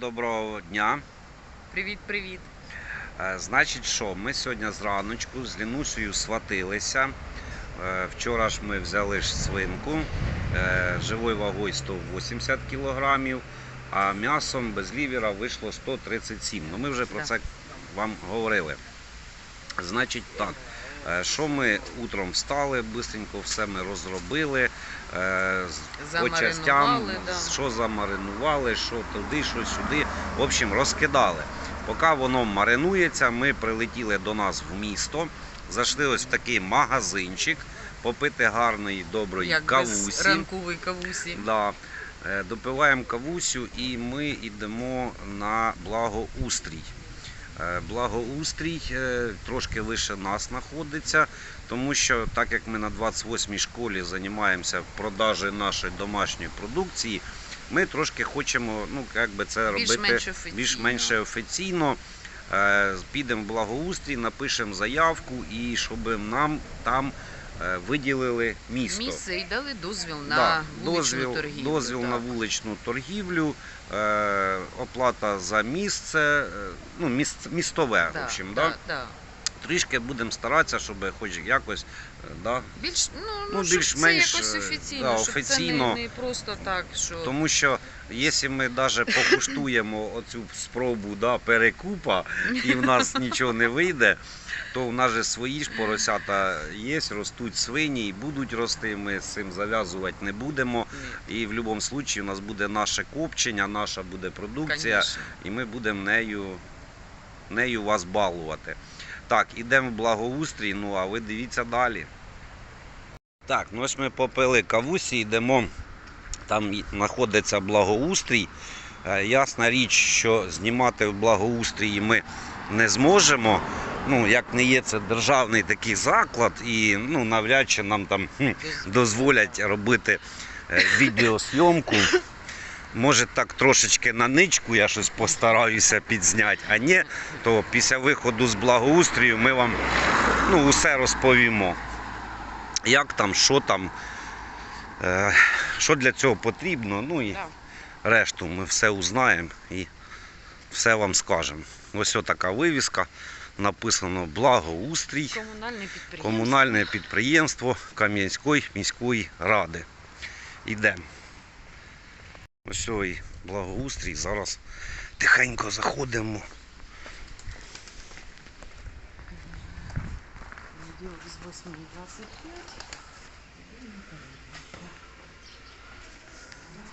доброго дня. Привіт, привіт. Е, Значить, що ми сьогодні зраночку з Лінусею сватилися. Е, Вчора ж ми взяли ж свинку е, живою вагою 180 кг, а м'ясом без лівера вийшло 137 Ну, ми вже про це вам говорили. Значить так, що ми утром встали, бистренько все ми розробили. е, по частям, да. що замаринували, що туди, що сюди. В общем, розкидали. Поки воно маринується, ми прилетіли до нас в місто, зайшли ось в такий магазинчик, попити гарної, доброї Як без кавусі. ранкової кавусі. Да. Е, Допиваємо кавусю і ми йдемо на благоустрій. Е, Благоустрій е, трошки лише нас знаходиться, тому що так як ми на 28-й школі займаємося продажею нашої домашньої продукції, ми трошки хочемо ну, як би це робити Більш-менш офіційно. офіційно. Е, Підемо в благоустрій, напишемо заявку і щоб нам там виділили місто. Місце і дали дозвіл на Да, вуличну дозвіл, торгівлю. дозвіл на вуличну торгівлю, е, оплата за місце, е, ну, міс, містове, Да, в общем, да, да? да. трішки будемо старатися, щоб хоч якось е, да, Більш, ну, Ну, ну, щоб більш-менш, це якось е, офіційно, да, щоб офіційно. це не, не просто так, що Тому що якщо ми навіть покуштуємо оцю спробу да, перекупа і в нас нічого не вийде, то в нас же свої ж поросята є, ростуть свині і будуть рости. Ми з цим зав'язувати не будемо. І в будь-якому випадку у нас буде наше копчення, наша буде продукція, конечно. і ми будемо нею, нею вас балувати. Так, ідемо в благоустрій, ну а ви дивіться далі. Так, ну ось ми попили кавусі, йдемо. Там знаходиться благоустрій. Е, Ясна річ, що знімати в благоустрії ми не зможемо. Ну, як не є це державний такий заклад, і ну, навряд чи нам там хм, дозволять робити е, відеозйомку. Може так трошечки на ничку я щось постараюся підзняти, а ні, то після виходу з благоустрію ми вам ну, усе розповімо. Як там, що там, е, що для цього потрібно, ну і Да. решту ми все узнаємо і все вам скажемо. Ось така вивіска. Написано благоустрій. Комунальне підприємство. Комунальне підприємство Кам'янської міської ради. Ідемо. Ось ой, благоустрій. Зараз тихенько заходимо. З 8.25.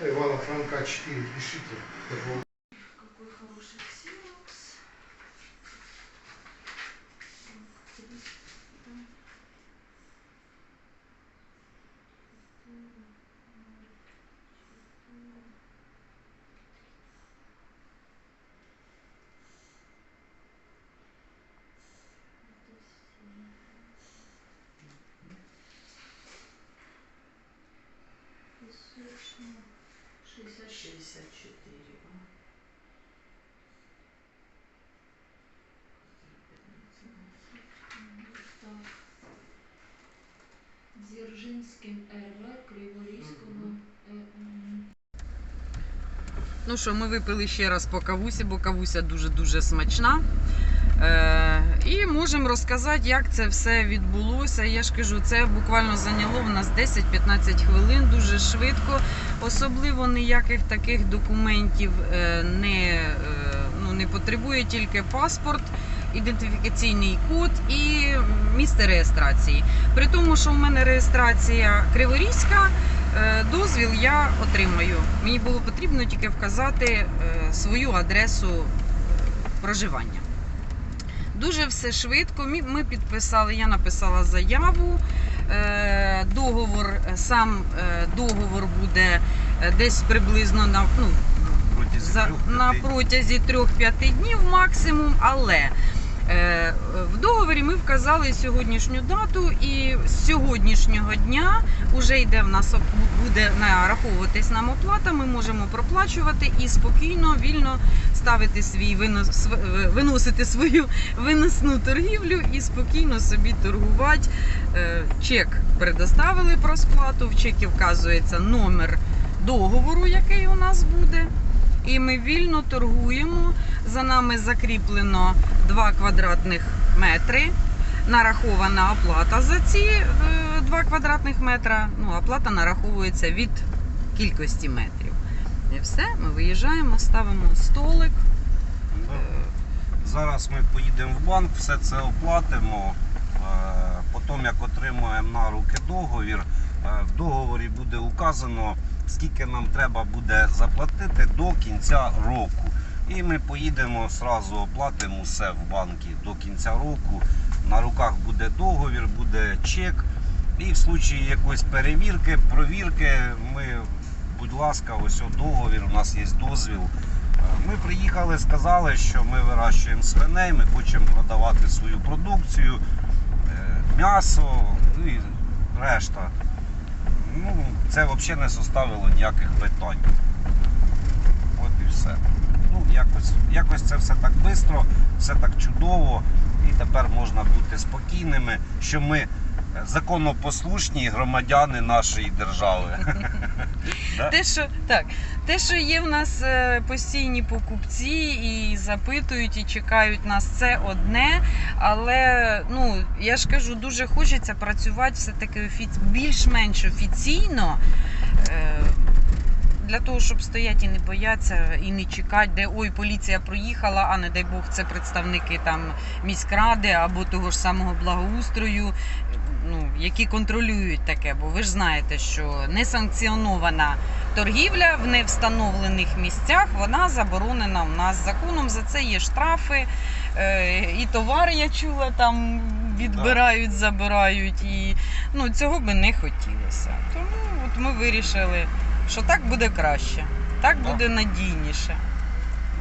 Ивана Франка 4, пишите. Шестьдесят четыре. Дзержинським РВ, Криворізького ЕМ. Ну що, ми випили ще раз по кавусі, бо кавуся дуже-дуже смачна. Е, і можемо розказати, як це все відбулося. Я ж кажу, це буквально зайняло в нас 10-15 хвилин, дуже швидко. Особливо ніяких таких документів е, не, е, ну, не потребує тільки паспорт, ідентифікаційний код і місце реєстрації. При тому, що в мене реєстрація Криворізька, е, дозвіл я отримаю. Мені було потрібно тільки вказати свою адресу проживання. Дуже все швидко. Ми підписали, я написала заяву. Е, Договор, е, сам е, договор буде десь приблизно на ну, за, на протязі 3-5 днів максимум, але в договорі ми вказали сьогоднішню дату, і з сьогоднішнього дня вже йде в нас буде нараховуватись нам оплата. Ми можемо проплачувати і спокійно, вільно ставити свій винос, виносити свою виносну торгівлю і спокійно собі торгувати. Е, Чек предоставили про сплату. В чекі вказується номер договору, який у нас буде. І ми вільно торгуємо. За нами закріплено 2 квадратних метри. Нарахована оплата за ці 2 квадратних метра. Ну, оплата нараховується від кількості метрів. І все, ми виїжджаємо, ставимо столик. Зараз ми поїдемо в банк, все це оплатимо. Е, Потім, як отримаємо на руки договір, е, в договорі буде указано, скільки нам треба буде заплатити до кінця року. І ми поїдемо одразу оплатимо все в банки до кінця року. На руках буде договір, буде чек. І в случаї якоїсь перевірки, провірки, ми, будь ласка, ось о договір, у нас є дозвіл. Ми приїхали, сказали, що ми вирощуємо свиней, ми хочемо продавати свою продукцію, е, м'ясо ну і решта. Ну, це взагалі не составило ніяких питань. От і все. Ну, якось, якось це все так швидко, все так чудово, і тепер можна бути спокійними, що ми законопослушні громадяни нашої держави. Те, що так, те, що є в нас е, постійні покупці і запитують, і чекають нас, це одне. Але ну я ж кажу, дуже хочеться працювати все-таки офіці... більш-менш офіційно. Е, Для того, щоб стояти і не боятися, і не чекати, де ой, поліція проїхала, а не дай Бог, це представники там міськради або того ж самого благоустрою, ну, які контролюють таке. Бо ви ж знаєте, що несанкціонована торгівля в невстановлених місцях вона заборонена у нас законом. За це є штрафи. Е, і товари я чула там відбирають, забирають. І ну, цього би не хотілося. Тому от ми вирішили, що так буде краще, так буде надійніше.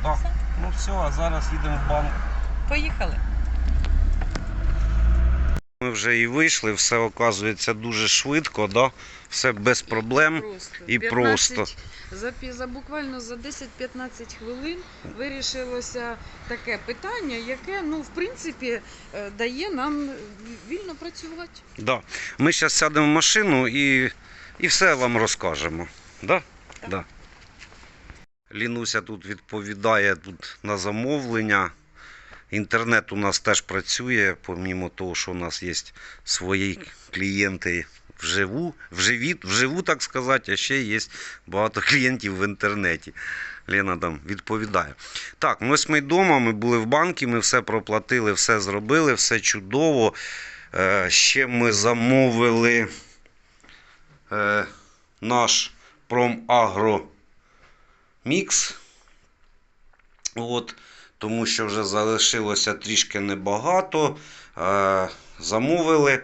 Так. Ну все, а зараз їдемо в банк. Поїхали. Ми вже і вийшли, все оказується дуже швидко, да? все без проблем. Просто. і просто. За, за буквально за 10-15 хвилин вирішилося таке питання, яке, ну, в принципі, е, дає нам вільно працювати. Да. Ми зараз сядемо в машину і, і все вам розкажемо. Да? Так. Да. Лінуся тут відповідає тут на замовлення. Інтернет у нас теж працює, помімо того, що у нас є свої клієнти вживу, вживі, вживу, так сказати, а ще є багато клієнтів в інтернеті. Лена там відповідає. Так, ну ось ми вдома, ми були в банку, ми все проплатили, все зробили, все чудово. Е, ще ми замовили е, наш Промагро Мікс. От, тому що вже залишилося трішки небагато. Е, замовили.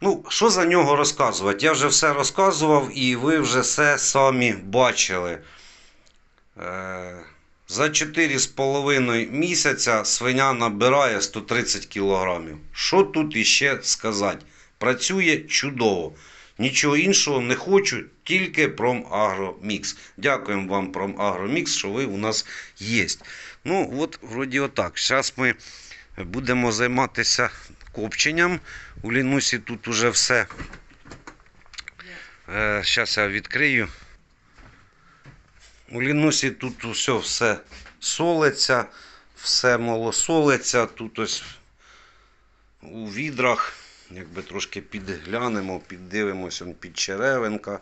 Ну, що за нього розказувати? Я вже все розказував і ви вже все самі бачили. Е, за 4,5 місяця свиня набирає 130 кілограмів. Що тут іще сказати? Працює чудово. Нічого іншого не хочу, тільки Промагромікс. Дякуємо вам, Промагромікс, що ви у нас є. Ну, от, вроді отак. Зараз ми будемо займатися копченням. У Лінусі тут уже все. Зараз я відкрию. У Лінусі тут усе, все солиться, все малосолиться. Тут ось у відрах, якби трошки підглянемо, піддивимось, он під черевинка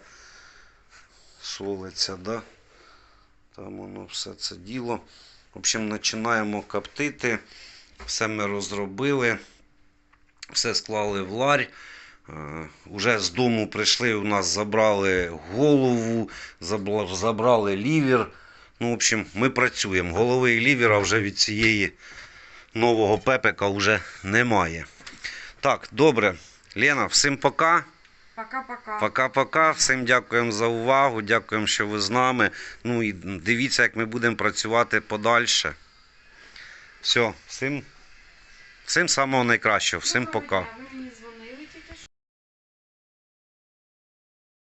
солиться, да? там воно все це діло. В общем, починаємо коптити. Все ми розробили, все склали в ларь. Е, Уже з дому прийшли, у нас забрали голову, забрали лівер. Ну, в общем, ми працюємо. Голови і лівера вже від цієї нового пепека вже немає. Так, добре. Лена, всім пока. Пока-пока. Пока-пока. Всім дякуємо за увагу. Дякуємо, що ви з нами. Ну і дивіться, як ми будемо працювати подальше. Все, всім, всім самого найкращого, всім пока.